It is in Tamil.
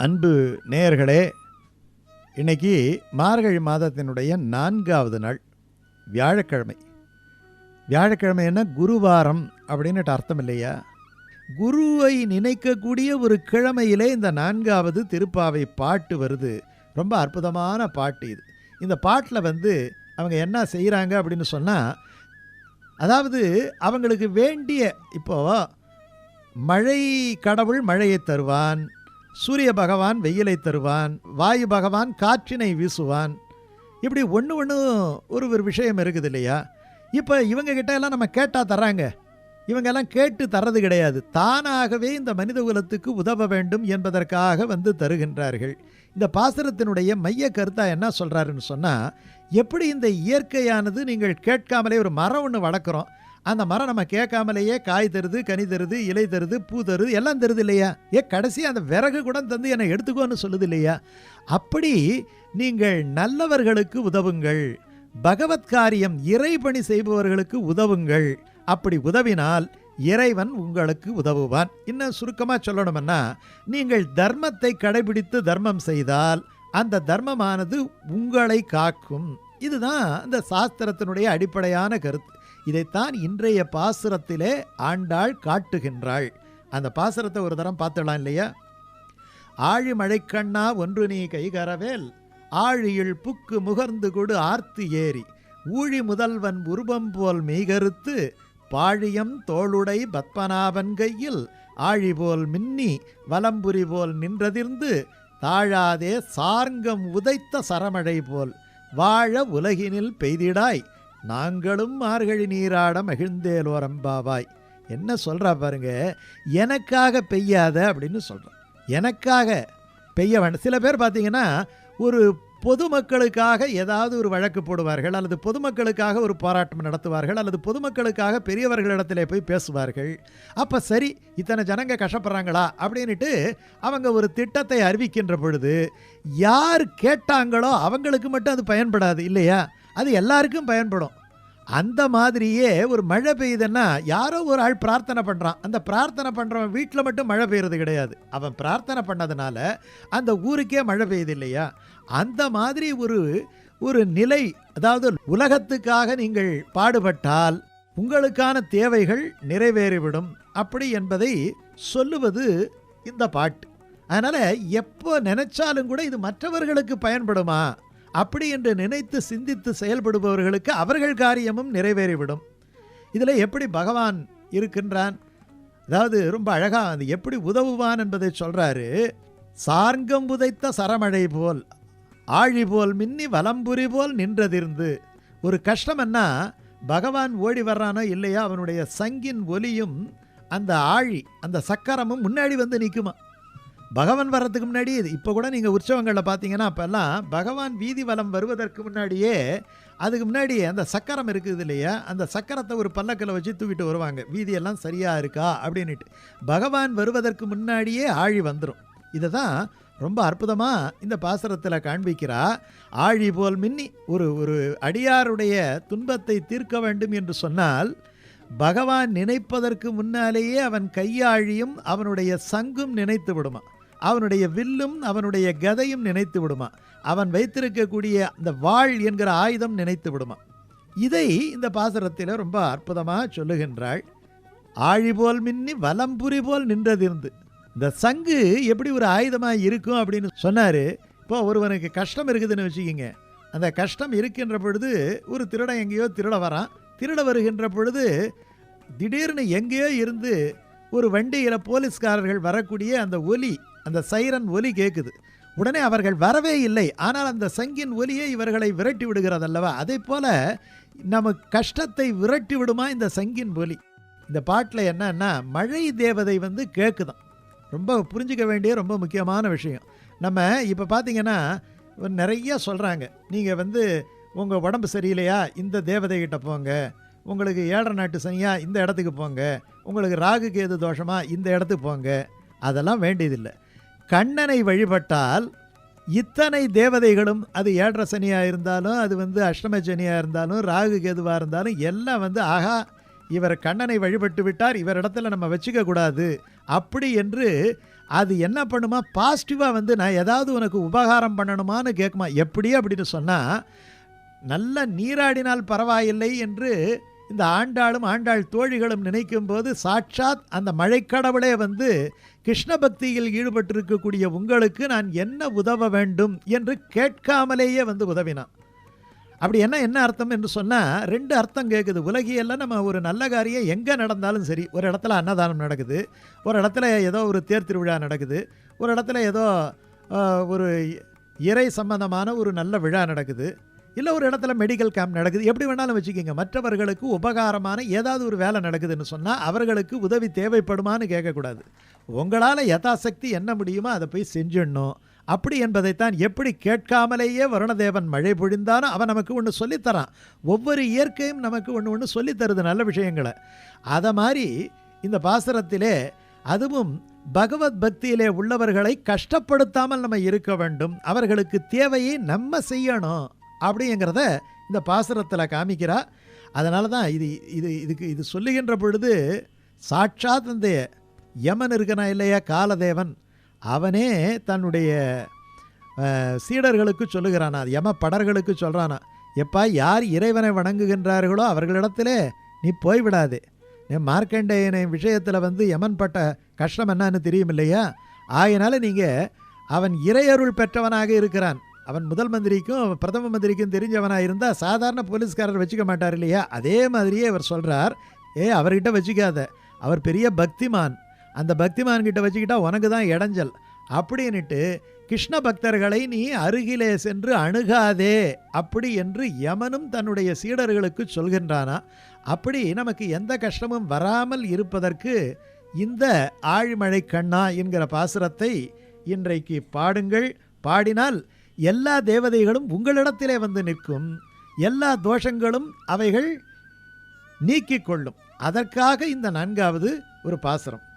அன்பு நேயர்களே இன்னைக்கு மார்கழி மாதத்தினுடைய நான்காவது நாள் வியாழக்கிழமை. வியாழக்கிழமைன்னா குருவாரம் அப்படின்னுட்டு அர்த்தம் இல்லையா? குருவை நினைக்கக்கூடிய ஒரு கிழமையிலே இந்த நான்காவது திருப்பாவை பாட்டு வருது. ரொம்ப அற்புதமான பாட்டு இது. இந்த பாட்டில் வந்து அவங்க என்ன செய்கிறாங்க அப்படின்னு சொன்னால் அதாவது அவங்களுக்கு வேண்டிய இப்போ மழை கடவுள் மழையை தருவான் சூரிய பகவான் வெயிலை தருவான் வாயு பகவான் காற்றினை வீசுவான். இப்படி ஒன்று ஒன்று ஒரு ஒரு விஷயம் இருக்குது இல்லையா? இப்போ இவங்கக்கிட்ட எல்லாம் நம்ம கேட்டால் தர்றாங்க. இவங்கெல்லாம் கேட்டு தர்றது கிடையாது. தானாகவே இந்த மனித குலத்துக்கு உதவ வேண்டும் என்பதற்காக வந்து தருகின்றார்கள். இந்த பாசுரத்தினுடைய மைய கருத்தா என்ன சொல்கிறாருன்னு சொன்னால் எப்படி இந்த இயற்கையானது நீங்கள் கேட்காமலே ஒரு மரம் ஒன்று வளர்க்குறோம் அந்த மரம் நம்ம கேட்காமலேயே காய் தருது கனி தருது இலை தருது பூ தருது எல்லாம் தருது இல்லையா? ஏ கடைசி அந்த விறகு கூட தந்து என்னை எடுத்துக்கோன்னு சொல்லுது இல்லையா? அப்படி நீங்கள் நல்லவர்களுக்கு உதவுங்கள். பகவத்காரியம் இறைபணி செய்பவர்களுக்கு உதவுங்கள். அப்படி உதவினால் இறைவன் உங்களுக்கு உதவுவான். இன்னும் சுருக்கமாக சொல்லணும்னா நீங்கள் தர்மத்தை கடைபிடித்து தர்மம் செய்தால் அந்த தர்மமானது உங்களை காக்கும். இதுதான் அந்த சாஸ்திரத்தினுடைய அடிப்படையான கருத்து. இதைத்தான் இன்றைய பாசுரத்திலே ஆண்டாள் காட்டுகின்றாள். அந்த பாசுரத்தை ஒரு தரம் பார்த்துடலாம் இல்லையா? ஆழி மழைக்கண்ணா ஒன்று நீ கைகரவேல் ஆழியில் புக்கு முகர்ந்து கொடு ஆர்த்து ஏறி. ஊழி முதல்வன் உருவம் போல் மெய்கருத்து பாழியம் தோளுடை பத்மநாபன் கையில் ஆழி போல் மின்னி வலம்புரி போல் நின்றதிர்ந்து தாழாதே சார்ங்கம் உதைத்த சரமழை போல் வாழ உலகினில் பெய்திடாய். நாங்களும் மார்கழி நீராட மகிழ்ந்தேலோரம்பாவாய் என்ன சொல்கிறா பாருங்க எனக்காக பெய்யாத அப்படின்னு சொல்கிறேன் எனக்காக பெய்ய வேண்டாம் சில பேர் பார்த்தீங்கன்னா ஒரு பொதுமக்களுக்காக ஏதாவது ஒரு வழக்கு போடுவார்கள் அல்லது பொதுமக்களுக்காக ஒரு போராட்டம் நடத்துவார்கள் அல்லது பொதுமக்களுக்காக பெரியவர்களிடத்திலே போய் பேசுவார்கள். அப்போ சரி இத்தனை ஜனங்க கஷ்டப்படுறாங்களா? அப்படின்ட்டு அவங்க ஒரு திட்டத்தை அறிவிக்கின்ற பொழுது யார் கேட்டாங்களோ அவங்களுக்கு மட்டும் அது பயன்படாது இல்லையா? அது எல்லாருக்கும் பயன்படும். அந்த மாதிரியே ஒரு மழை பெய்யுதுன்னா யாரோ ஒரு ஆள் பிரார்த்தனை பண்ணுறான் அந்த பிரார்த்தனை பண்ணுறவன் வீட்டில் மட்டும் மழை பெய்யுறது கிடையாது. அவன் பிரார்த்தனை பண்ணதுனால அந்த ஊருக்கே மழை பெய்யுது இல்லையா? அந்த மாதிரி ஒரு ஒரு நிலை அதாவது உலகத்துக்காக நீங்கள் பாடுபட்டால் உங்களுக்கான தேவைகள் நிறைவேறிவிடும். அப்படி என்பதை சொல்லுவது இந்த பாட்டு. அதனால் எப்போ நினச்சாலும் கூட இது மற்றவர்களுக்கு பயன்படுமா? அப்படி என்று நினைத்து சிந்தித்து செயல்படுபவர்களுக்கு அவர்கள் காரியமும் நிறைவேறிவிடும். இதில் எப்படி பகவான் இருக்கின்றான்? அதாவது ரொம்ப அழகாக அது எப்படி உதவுவான் என்பதை சொல்கிறாரு சார்ங்கம் புதைத்த சரமழை போல் ஆழி போல் மின்னி வலம்புரி போல் நின்றதிருந்து. ஒரு கஷ்டம்னா பகவான் ஓடி வர்றானோ இல்லையா அவனுடைய சங்கின் ஒலியும் அந்த ஆழி அந்த சக்கரமும் முன்னாடி வந்து நிற்குமா? பகவான் வர்றதுக்கு முன்னாடி இப்போ கூட நீங்கள் உற்சவங்களில் பார்த்தீங்கன்னா அப்போல்லாம் பகவான் வீதி வலம் வருவதற்கு முன்னாடியே அதுக்கு முன்னாடி அந்த சக்கரம் இருக்குது இல்லையா? அந்த சக்கரத்தை ஒரு பல்லக்கில் வச்சு தூக்கிட்டு வருவாங்க. வீதியெல்லாம் சரியாக இருக்கா? அப்படின்ட்டு பகவான் வருவதற்கு முன்னாடியே ஆழி வந்துடும் இதை தான் ரொம்ப அற்புதமாக இந்த பாசுரத்தில் காண்பிக்கிறா. ஆழி போல் மின்னி ஒரு ஒரு அடியாருடைய துன்பத்தை தீர்க்க வேண்டும் என்று சொன்னால் பகவான் நினைப்பதற்கு முன்னாலேயே அவன் கையாழியும் அவனுடைய சங்கும் நினைத்து விடுமா? அவனுடைய வில்லும் அவனுடைய கதையும் நினைத்து விடுமா? அவன் வைத்திருக்கக்கூடிய அந்த வாழ் என்கிற ஆயுதம் நினைத்து விடுமா? இதை இந்த பாசுரத்தில் ரொம்ப அற்புதமாக சொல்லுகின்றாள். ஆழி போல் மின்னி வலம்புரி போல் நின்றதிருந்து. இந்த சங்கு எப்படி ஒரு ஆயுதமாக இருக்கும் அப்படின்னு சொன்னார். இப்போ ஒருவனுக்கு கஷ்டம் இருக்குதுன்னு வச்சுக்கிங்க. அந்த கஷ்டம் இருக்கின்ற பொழுது ஒரு திருடன் எங்கேயோ திருட வரான். திருட வருகின்ற பொழுது திடீர்னு எங்கேயோ இருந்து ஒரு வண்டியில் போலீஸ்காரர்கள் வரக்கூடிய அந்த ஒலி அந்த சைரன் ஒலி கேட்குது உடனே அவர்கள் வரவே இல்லை. ஆனால் அந்த சங்கின் ஒலியே இவர்களை விரட்டி விடுகிறது அல்லவா? அதே போல் நம்ம கஷ்டத்தை விரட்டி விடுமா இந்த சங்கின் ஒலி? இந்த பாட்டில் என்னன்னா மழை தேவதை வந்து கேட்குதான் ரொம்ப புரிஞ்சிக்க வேண்டிய ரொம்ப முக்கியமான விஷயம். நம்ம இப்போ பார்த்தீங்கன்னா நிறைய சொல்கிறாங்க நீங்கள் வந்து உங்கள் உடம்பு சரியில்லையா? இந்த தேவதைகிட்ட போங்க. உங்களுக்கு ஏழரை நாட்டு சனியாக இந்த இடத்துக்கு போங்க. உங்களுக்கு ராகு கேது தோஷமா இந்த இடத்துக்கு போங்க. அதெல்லாம் வேண்டியதில்லை. கண்ணனை வழிபட்டால் இத்தனை தேவதைகளும் அது ஏழரை சனியாக இருந்தாலும் அது வந்து அஷ்டம சனியாக இருந்தாலும் ராகு கேதுவாக இருந்தாலும் எல்லாம் வந்து ஆகா இவர் கண்ணனை வழிபட்டு விட்டார் இவர் இடத்துல நம்ம வச்சுக்க கூடாது. அப்படி என்று அது என்ன பண்ணுமா? பாசிட்டிவாக வந்து நான் ஏதாவது உனக்கு உபகாரம் பண்ணணுமான்னு கேட்குமா எப்படி அப்படின்னு சொன்னால் நல்ல நீராடினால் பரவாயில்லை என்று இந்த ஆண்டாளும் ஆண்டாள் தோழிகளும் நினைக்கும் போது சாட்சாத் அந்த மழைக்கடவுளே வந்து கிருஷ்ண பக்தியில் ஈடுபட்டிருக்கக்கூடிய உங்களுக்கு நான் என்ன உதவ வேண்டும் என்று கேட்காமலேயே வந்து உதவினான். அப்படி என்ன என்ன அர்த்தம் என்று சொன்னால் ரெண்டு அர்த்தம் கேட்குது உலகியெல்லாம் நம்ம ஒரு நல்ல காரியம் எங்கே நடந்தாலும் சரி ஒரு இடத்துல அன்னதானம் நடக்குது ஒரு இடத்துல ஏதோ ஒரு தேர் திருவிழா நடக்குது ஒரு இடத்துல ஏதோ ஒரு இறை சம்பந்தமான ஒரு நல்ல விழா நடக்குது. இல்லை ஒரு இடத்துல மெடிக்கல் கேம்ப் நடக்குது. எப்படி வேணாலும் வச்சுக்கோங்க. மற்றவர்களுக்கு உபகாரமான ஏதாவது ஒரு வேலை நடக்குதுன்னு சொன்னால் அவர்களுக்கு உதவி தேவைப்படுமான்னு கேட்கக்கூடாது. உங்களால் யதாசக்தி என்ன முடியுமோ அதை போய் செஞ்சிடணும். அப்படி என்பதைத்தான் எப்படி கேட்காமலேயே வருணதேவன் மழை பொழிந்தானோ அவன் நமக்கு ஒன்று சொல்லித்தரான். ஒவ்வொரு இயற்கையும் நமக்கு ஒன்று ஒன்று சொல்லித்தருது நல்ல விஷயங்களை. அதை மாதிரி இந்த பாசுரத்திலே அதுவும் பகவத் பக்தியிலே உள்ளவர்களை கஷ்டப்படுத்தாமல் நம்ம இருக்க வேண்டும். அவர்களுக்கு தேவையை நம்ம செய்யணும். அப்படிங்கிறத இந்த பாசுரத்தில் காமிக்கிறா. அதனால தான் இது இது இதுக்கு இது சொல்லுகின்ற பொழுது சாட்சாத் இந்த யமன் இருக்கனா இல்லையா காலதேவன்? அவனே தன்னுடைய சீடர்களுக்கு சொல்லுகிறானா அது யம படர்களுக்கு சொல்கிறானா எப்பா யார் இறைவனை வணங்குகின்றார்களோ அவர்களிடத்திலே நீ போய்விடாது நீ மார்க்கண்டேயனை விஷயத்தில் வந்து யமன் பட்ட கஷ்டம் என்னன்னு தெரியும் இல்லையா ஆகையினால நீங்கள் அவன் இறையருள் பெற்றவனாக இருக்கிறான். அவன் முதல் மந்திரிக்கும் பிரதம மந்திரிக்கும் தெரிஞ்சவனாக இருந்தால் சாதாரண போலீஸ்காரர் வச்சுக்க மாட்டார் இல்லையா? அதே மாதிரியே அவர் சொல்கிறார் ஏ அவர்கிட்ட வச்சுக்காத. அவர் பெரிய பக்திமான். அந்த பக்திமான் கிட்ட வச்சுக்கிட்டா உனக்கு தான் இடைஞ்சல். அப்படின்னுட்டு கிருஷ்ண பக்தர்களை நீ அருகிலே சென்று அணுகாதே அப்படி என்று யமனும் தன்னுடைய சீடர்களுக்கு சொல்கின்றானா. அப்படி நமக்கு எந்த கஷ்டமும் வராமல் இருப்பதற்கு இந்த ஆழிமழை கண்ணா என்கிற பாசுரத்தை இன்றைக்கு பாடுங்கள். பாடினால் எல்லா தேவதைகளும் உங்களிடத்திலே வந்து நிற்கும். எல்லா தோஷங்களும் அவைகள் நீக்கிக் கொள்ளும் அதற்காக இந்த நான்காவது ஒரு பாசுரம்.